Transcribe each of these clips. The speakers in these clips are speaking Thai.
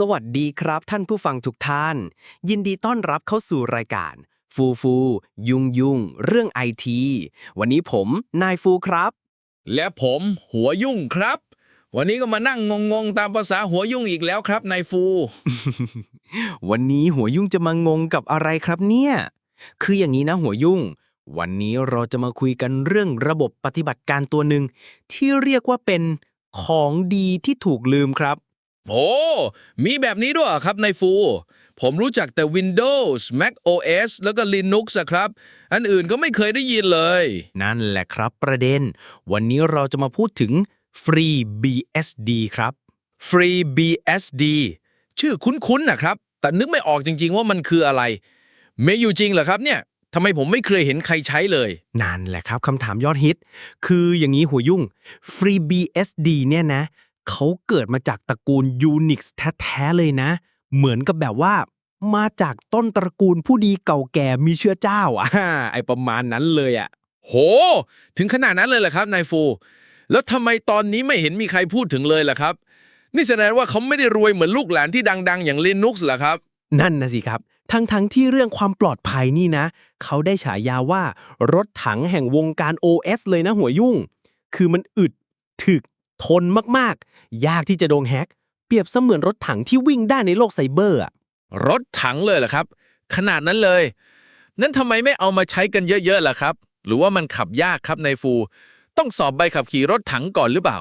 สวัสดีครับท่านผู้ฟังทุกท่าน ยินดีต้อนรับเข้าสู่รายการ ฟูฟู ยุงยุงเรื่องไอทีวันนี้ผมนายฟูครับ และผมหัวยุ่งครับ วันนี้ก็มานั่งงงๆ ตามภาษาหัวยุ่งอีกแล้วครับนายฟู วันนี้หัวยุ่งจะมางงกับอะไรครับเนี่ย คืออย่างนี้นะหัวยุ่ง วันนี้เราจะมาคุยกันเรื่องระบบปฏิบัติการตัวหนึ่งที่เรียกว่าเป็นของดีที่ถูกลืมครับ โอ้มีแบบนี้ด้วยเหรอครับนายฟู ผมรู้จักแต่ Windows Mac OS แล้วก็ Linux อะครับ อันอื่นก็ไม่เคยได้ยินเลย นั่นแหละครับประเด็น วันนี้เราจะมาพูดถึง Free BSD ครับ Free BSD ชื่อคุ้นๆนะครับ แต่นึกไม่ออกจริง ๆ ว่ามันคืออะไรไม่อยู่จริงเหรอครับเนี่ยทำไมผมไม่เคยเห็นใครใช้เลย นั่นแหละครับคำถามยอดฮิต คืออย่างนี้หัวยุ่ง FreeBSD เนี่ยนะ เขาเกิดมาจากตระกูล Unix แท้ๆเลยนะ เหมือนกับแบบว่า มาจากต้นตระกูลผู้ดีเก่าแก่มีเชื้อเจ้าอะไอประมาณนั้นเลยอะ โห ถึงขนาดนั้นเลยเหรอครับนายฟู แล้วทำไมตอนนี้ไม่เห็นมีใครพูดถึงเลยล่ะครับ นี่แสดงว่าเขาไม่ได้รวยเหมือนลูกหลานที่ดัง ๆ อย่าง Linux เหรอครับ นั่นนะสิครับ ทั้งทั้งๆที่เรื่องความปลอดภัยนี่นะ เขาได้ฉายาว่ารถถังแห่งวงการ OS เลยนะหัวยุ่ง คือมันอึดถึก ทนมากๆ ยากที่จะโดนแฮ็กเปรียบเสมือนรถถังที่วิ่งได้ในโลกไซเบอร์อะรถถังเลยเหรอครับ ขนาดนั้นเลย นั้นทำไมไม่เอามาใช้กันเยอะๆล่ะครับ หรือว่ามันขับยากครับนายฟู ต้องสอบใบขับขี่รถถังก่อนหรือเปล่า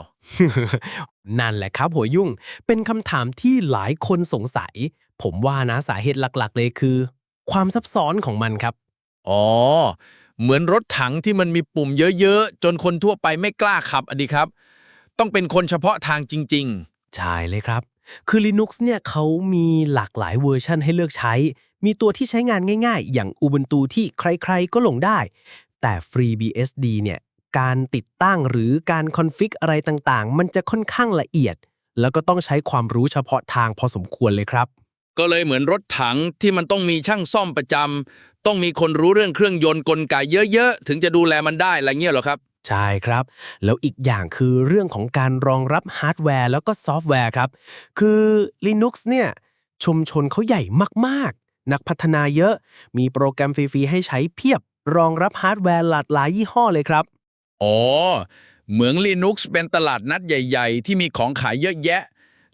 นั่นแหละครับ หัวยุ่ง เป็นคำถามที่หลายคนสงสัย ผมว่านะสาเหตุหลักๆ เลยคือ ความซับซ้อนของมันครับ อ๋อ เหมือนรถถังที่มันมีปุ่มเยอะๆ จนคนทั่วไปไม่กล้าขับอะดีครับ ต้องเป็นคนเฉพาะทางจริงๆใช่เลยครับ คือ Linux เนี่ยเขามีหลากหลายเวอร์ชันให้เลือกใช้ มีตัวที่ใช้งานง่ายๆ อย่าง Ubuntu ที่ใครๆ ก็ลงได้ แต่ FreeBSD เนี่ย การติดตั้งหรือการคอนฟิกอะไรต่างๆ มันจะค่อนข้างละเอียด แล้วก็ต้องใช้ความรู้เฉพาะทางพอสมควรเลยครับก็เลยเหมือนรถถังที่มันต้องมีช่างซ่อมประจำต้องมีคนรู้เรื่องเครื่องยนต์กลไกเยอะๆ ถึงจะดูแลมันได้อะไรเงี้ยเหรอครับ ใช่ครับ แล้วอีกอย่างคือเรื่องของการรองรับฮาร์ดแวร์แล้วก็ซอฟต์แวร์ครับ คือ Linux เนี่ยชุมชนเขาใหญ่มากๆ นักพัฒนาเยอะ มีโปรแกรมฟรีๆ ให้ใช้เพียบ รองรับฮาร์ดแวร์หลากหลายยี่ห้อเลยครับ อ๋อ เหมือน Linux เป็นตลาดนัดใหญ่ ๆ ที่มีของขายเยอะแยะ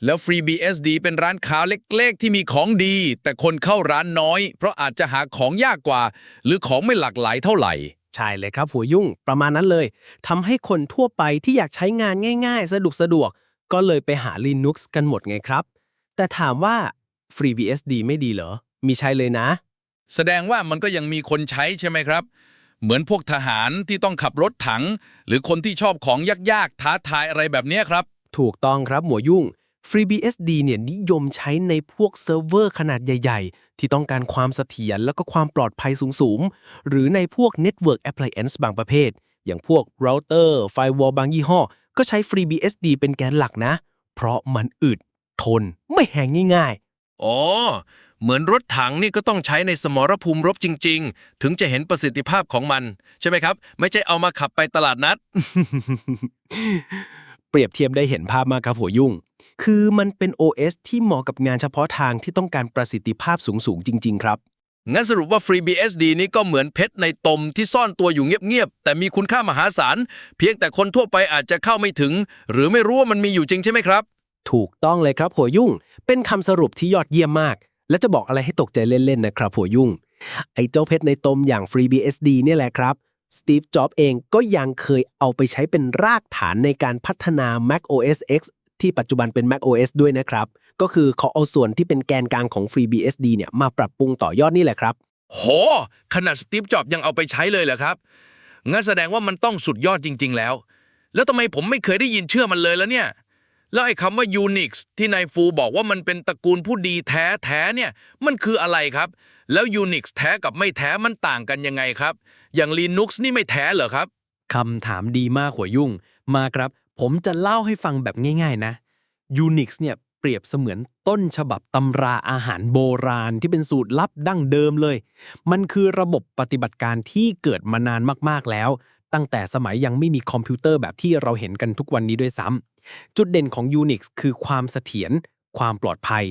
แล้ว FreeBSD เป็นร้านค้าเล็ก ๆ ที่มีของดี แต่คนเข้าร้านน้อย เพราะอาจจะหาของยากกว่า หรือของไม่หลากหลายเท่าไหร่ ใช่เลยครับ หัวยุ่งประมาณนั้นเลย ทำให้คนทั่วไปที่อยากใช้งานง่ายๆ สะดวกสะดวกๆก็เลยไปหา Linux กันหมดไงครับ แต่ถามว่า FreeBSD ไม่ดีเหรอ มีใช้เลยนะ แสดงว่ามันก็ยังมีคนใช้ใช่ไหมครับ เหมือนพวกทหารที่ต้องขับรถถัง หรือคนที่ชอบของยากๆ ท้าทายอะไรแบบเนี้ยครับ ถูกต้องครับหมวยุ่ง FreeBSD เนี่ยนิยมใช้ในพวกเซิร์ฟเวอร์ขนาดใหญ่ ๆ ที่ต้องการความเสถียรแล้วก็ความปลอดภัยสูงๆ หรือในพวก Network Appliance บางประเภท อย่างพวก Router Firewall บางยี่ห้อ ก็ใช้ FreeBSD เป็นแกนหลักนะ เพราะมันอึด ทนไม่แหงง่ายอ๋อ เหมือนรถถังนี่ก็ต้องใช้ในสมรภูมิรบจริง ๆ ถึงจะเห็นประสิทธิภาพของมัน ใช่ไหมครับ ไม่ใช่เอามาขับไปตลาดนัดๆเปรียบเทียบได้เห็นภาพมากครับหัวยุ่ง คือมันเป็น OS ที่เหมาะกับงานเฉพาะทางที่ต้องการประสิทธิภาพสูงๆ จริง ๆ ครับ งั้นสรุปว่า FreeBSD นี่ก็เหมือนเพชรในตมที่ซ่อนตัวอยู่เงียบ ๆ แต่มีคุณค่ามหาศาล เพียงแต่คนทั่วไปอาจจะเข้าไม่ถึง หรือไม่รู้ว่ามันมีอยู่จริงใช่ไหมครับ ถูกต้องเลยครับหัวยุ่ง เป็นคำสรุปที่ยอดเยี่ยมมาก และจะบอกอะไรให้ตกใจเล่น ๆ นะครับหัวยุ่ง ไอ้เจ้าเพชรในตมอย่าง FreeBSD เนี่ยแหละครับสตีฟ จ็อบเองก็ยังเคยเอาไปใช้เป็นรากฐานในการพัฒนา Mac OS X ที่ปัจจุบันเป็น Mac OS ด้วยนะครับ ก็คือเขาเอาส่วนที่เป็นแกนกลางของ FreeBSD เนี่ยมาปรับปรุงต่อยอดนี่แหละครับ โห ขนาดสตีฟจ็อบยังเอาไปใช้เลยเหรอครับ งั้นแสดงว่ามันต้องสุดยอดจริง ๆ แล้ว แล้วทำไมผมไม่เคยได้ยินเชื่อมันเลยแล้วเนี่ย แล้วไอ้คำว่า Unix ที่นายฟูบอกว่ามันเป็นตระกูลผู้ดีแท้แท้เนี่ย มันคืออะไรครับ แล้ว Unix แท้กับไม่แท้มันต่างกันยังไงครับ อย่าง Linux นี่ไม่แท้เหรอครับ คำถามดีมากหัวยุ่ง มาครับ ผมจะเล่าให้ฟังแบบง่าย ๆ นะ Unix เนี่ยเปรียบเสมือนต้นฉบับตำราอาหารโบราณที่เป็นสูตรลับดั้งเดิมเลย มันคือระบบปฏิบัติการที่เกิดมานานมากๆแล้ว ตั้งแต่สมัยยังไม่มีคอมพิวเตอร์แบบที่เราเห็นกันทุกวันนี้ด้วยซ้ำจุดเด่นของ Unix คือความเสถียรความปลอดภัย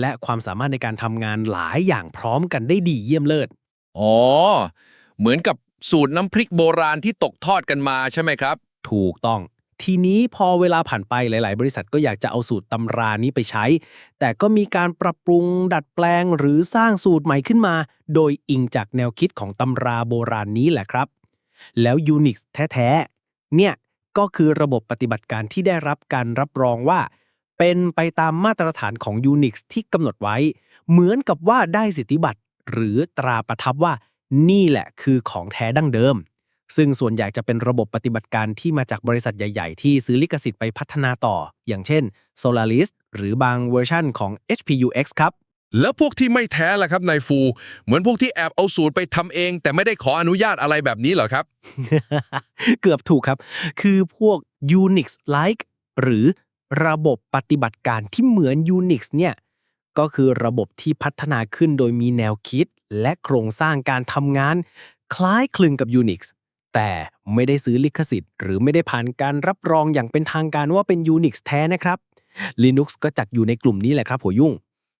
และความสามารถในการทำงานหลายอย่างพร้อมกันได้ดีเยี่ยมเลิศอ๋อ เหมือนกับสูตรน้ำพริกโบราณที่ตกทอดกันมาใช่ไหมครับ ถูกต้อง ทีนี้พอเวลาผ่านไปหลาย ๆ บริษัทก็อยากจะเอาสูตรตำรานี้ไปใช้ แต่ก็มีการปรับปรุงดัดแปลงหรือสร้างสูตรใหม่ขึ้นมา โดยอิงจากแนวคิดของตำราโบราณนี้แหละครับ แล้ว Unix แท้ ๆ เนี่ยก็คือระบบปฏิบัติการที่ได้รับการรับรองว่า เป็นไปตามมาตรฐานของ Unix ที่กำหนดไว้ เหมือนกับว่าได้สิทธิบัตรหรือตราประทับว่า นี่แหละคือของแท้ดั้งเดิม ซึ่งส่วนใหญ่จะเป็นระบบปฏิบัติการที่มาจากบริษัทใหญ่ ๆ ที่ซื้อลิขสิทธิ์ไปพัฒนาต่อ อย่างเช่น Solaris หรือบางเวอร์ชั่นของ HPUX ครับ แล้วพวกที่ไม่แท้ล่ะครับนายฟู เหมือนพวกที่แอบเอาสูตรไปทำเอง แต่ไม่ได้ขออนุญาตอะไรแบบนี้เหรอครับ เกือบถูกครับ คือพวก Unix-like หรือระบบปฏิบัติการที่เหมือน Unix เนี่ย ก็คือระบบที่พัฒนาขึ้นโดยมีแนวคิด และโครงสร้างการทำงาน คล้ายคลึงกับ Unix แต่ไม่ได้ซื้อลิขสิทธิ์หรือไม่ได้ผ่านการรับรองอย่างเป็นทางการว่าเป็น Unix แท้นะครับ Linux ก็จัดอยู่ในกลุ่มนี้แหละครับหัวยุ่ง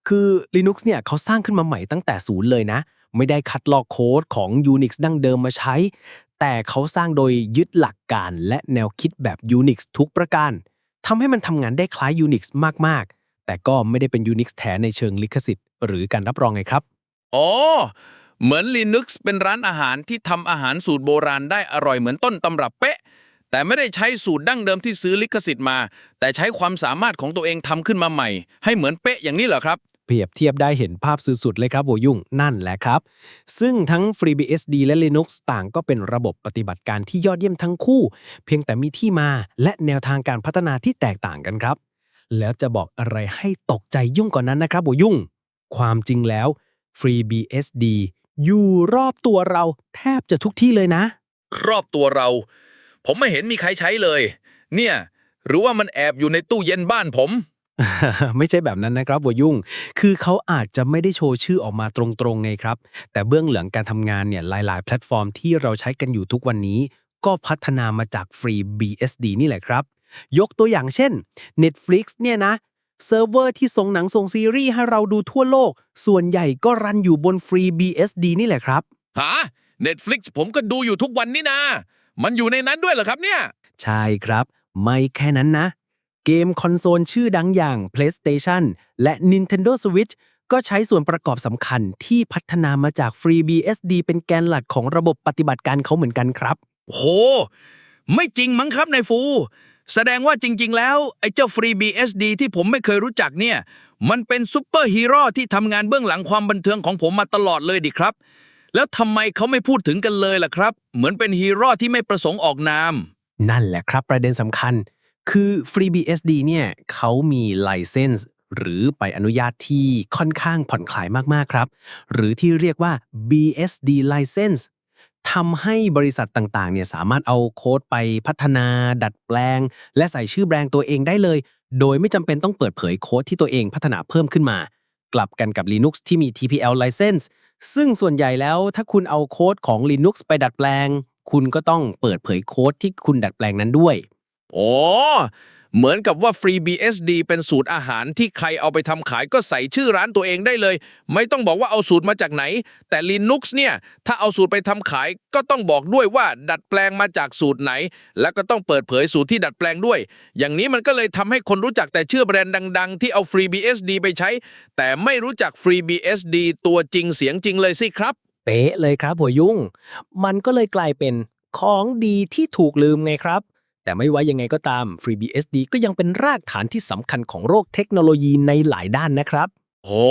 คือ Linux เนี่ยเขาสร้างขึ้นมาใหม่ตั้งแต่ศูนย์เลยนะ ไม่ได้คัดลอกโค้ดของ Unix ดั้งเดิมมาใช้ แต่เขาสร้างโดยยึดหลักการและแนวคิดแบบ Unix ทุกประการทำให้มันทำงานได้คล้าย Unix มากๆ แต่ก็ไม่ได้เป็น Unix แท้ในเชิงลิขสิทธิ์ หรือการรับรองไงครับ อ๋อ เหมือน Linux เป็นร้านอาหารที่ทำอาหารสูตรโบราณได้อร่อยเหมือนต้นตำรับเป๊ะ แต่ไม่ได้ใช้สูตรดั้งเดิมที่ซื้อลิขสิทธิ์มา แต่ใช้ความสามารถของตัวเองทำขึ้นมาใหม่ ให้เหมือนเป๊ะอย่างนี้เหรอครับ เปรียบเทียบได้เห็นภาพสุดๆเลยครับหัวยุ่งนั่นแหละครับ ซึ่งทั้ง FreeBSD และ Linux ต่างก็เป็นระบบปฏิบัติการที่ยอดเยี่ยมทั้งคู่ เพียงแต่มีที่มาและแนวทางการพัฒนาที่แตกต่างกันครับ แล้วจะบอกอะไรให้ตกใจยุ่งกว่อนนั้นนะครับหัวยุ่ง ความจริงแล้ว FreeBSD อยู่รอบตัวเราแทบจะทุกที่เลยนะรอบตัวเรา ผมไม่เห็นมีใครใช้เลย เนี่ย หรือว่ามันแอบอยู่ในตู้เย็นบ้านผม ไม่ใช่แบบนั้นนะครับบัวยุ่ง คือเขาอาจจะไม่ได้โชว์ชื่อออกมาตรงๆไงครับ แต่เบื้องหลังการทำงานเนี่ยหลาย ๆ แพลตฟอร์มที่เราใช้กันอยู่ทุกวันนี้ ก็พัฒนามาจาก Free BSD นี่แหละครับ ยกตัวอย่างเช่น Netflix เนี่ยนะ เซิร์ฟเวอร์ที่ส่งหนังส่งซีรีส์ให้เราดูทั่วโลก ส่วนใหญ่ก็รันอยู่บน Free BSD นี่แหละครับ หา Netflix ผมก็ดูอยู่ทุกวันนี่นะมันอยู่ในนั้นด้วยเหรอครับเนี่ย ใช่ครับ ไม่แค่นั้นนะ เกมคอนโซลชื่อดังอย่าง PlayStation และ Nintendo Switch ก็ใช้ส่วนประกอบสำคัญที่พัฒนามาจาก FreeBSD เป็นแกนหลักของระบบปฏิบัติการเขาเหมือนกันครับ โห ไม่จริงมั้งครับนายฟู แสดงว่าจริง ๆ แล้ว ไอ้เจ้า Free BSD ที่ผมไม่เคยรู้จักเนี่ย มันเป็นซูเปอร์ฮีโร่ที่ทำงานเบื้องหลังความบันเทิงของผมมาตลอดเลยดิครับ แล้วทำไมเขาไม่พูดถึงกันเลยล่ะครับ เหมือนเป็นฮีโร่ที่ไม่ประสงค์ออกนาม นั่นแหละครับประเด็นสำคัญ คือ FreeBSD เนี่ยเขามีไลเซนส์หรือใบอนุญาตที่ค่อนข้างผ่อนคลายมาก ๆ ครับ หรือที่เรียกว่า BSD license ทำให้บริษัทต่างๆเนี่ยสามารถเอาโค้ดไปพัฒนา ดัดแปลง และใส่ชื่อแบรนด์ตัวเองได้เลย โดยไม่จำเป็นต้องเปิดเผยโค้ดที่ตัวเองพัฒนาเพิ่มขึ้นมา กลับกันกับ Linux ที่มี TPL license ซึ่งส่วนใหญ่แล้วถ้าคุณเอาโค้ดของ Linux ไปดัดแปลง คุณก็ต้องเปิดเผยโค้ดที่คุณดัดแปลงนั้นด้วย โอ้ เหมือนกับว่า FreeBSD เป็นสูตรอาหารที่ใครเอาไปทำขายก็ใส่ชื่อร้านตัวเองได้เลย ไม่ต้องบอกว่าเอาสูตรมาจากไหน แต่ Linux เนี่ยถ้าเอาสูตรไปทำขายก็ต้องบอกด้วยว่าดัดแปลงมาจากสูตรไหน แล้วก็ต้องเปิดเผยสูตรที่ดัดแปลงด้วย อย่างนี้มันก็เลยทำให้คนรู้จักแต่ชื่อแบรนด์ดัง ๆ ที่เอา FreeBSD ไปใช้ แต่ไม่รู้จัก FreeBSD ตัวจริงเสียงจริงเลยสิครับ เป๊ะเลยครับหัวยุ่ง มันก็เลยกลายเป็นของดีที่ถูกลืมไงครับ แต่ไม่ว่ายังไงก็ตาม FreeBSD ก็ยังเป็นรากฐานที่สำคัญของโลกเทคโนโลยีในหลายด้านนะครับ โอ้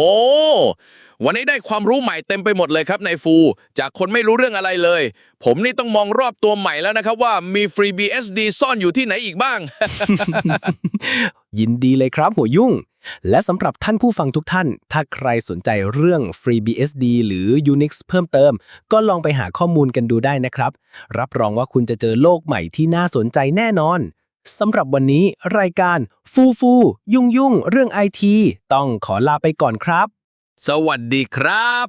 วันนี้ได้ความรู้ใหม่เต็มไปหมดเลยครับนายฟู จากคนไม่รู้เรื่องอะไรเลย ผมนี่ต้องมองรอบตัวใหม่แล้วนะครับว่ามี FreeBSD ซ่อนอยู่ที่ไหนอีกบ้าง ยินดีเลยครับหัวยุ่ง และสำหรับท่านผู้ฟังทุกท่าน ถ้าใครสนใจเรื่อง FreeBSD หรือ Unix เพิ่มเติม ก็ลองไปหาข้อมูลกันดูได้นะครับ รับรองว่าคุณจะเจอโลกใหม่ที่น่าสนใจแน่นอนสำหรับวันนี้รายการฟูฟูยุ่งยุ่งเรื่องไอทีต้องขอลาไปก่อนครับ สวัสดีครับ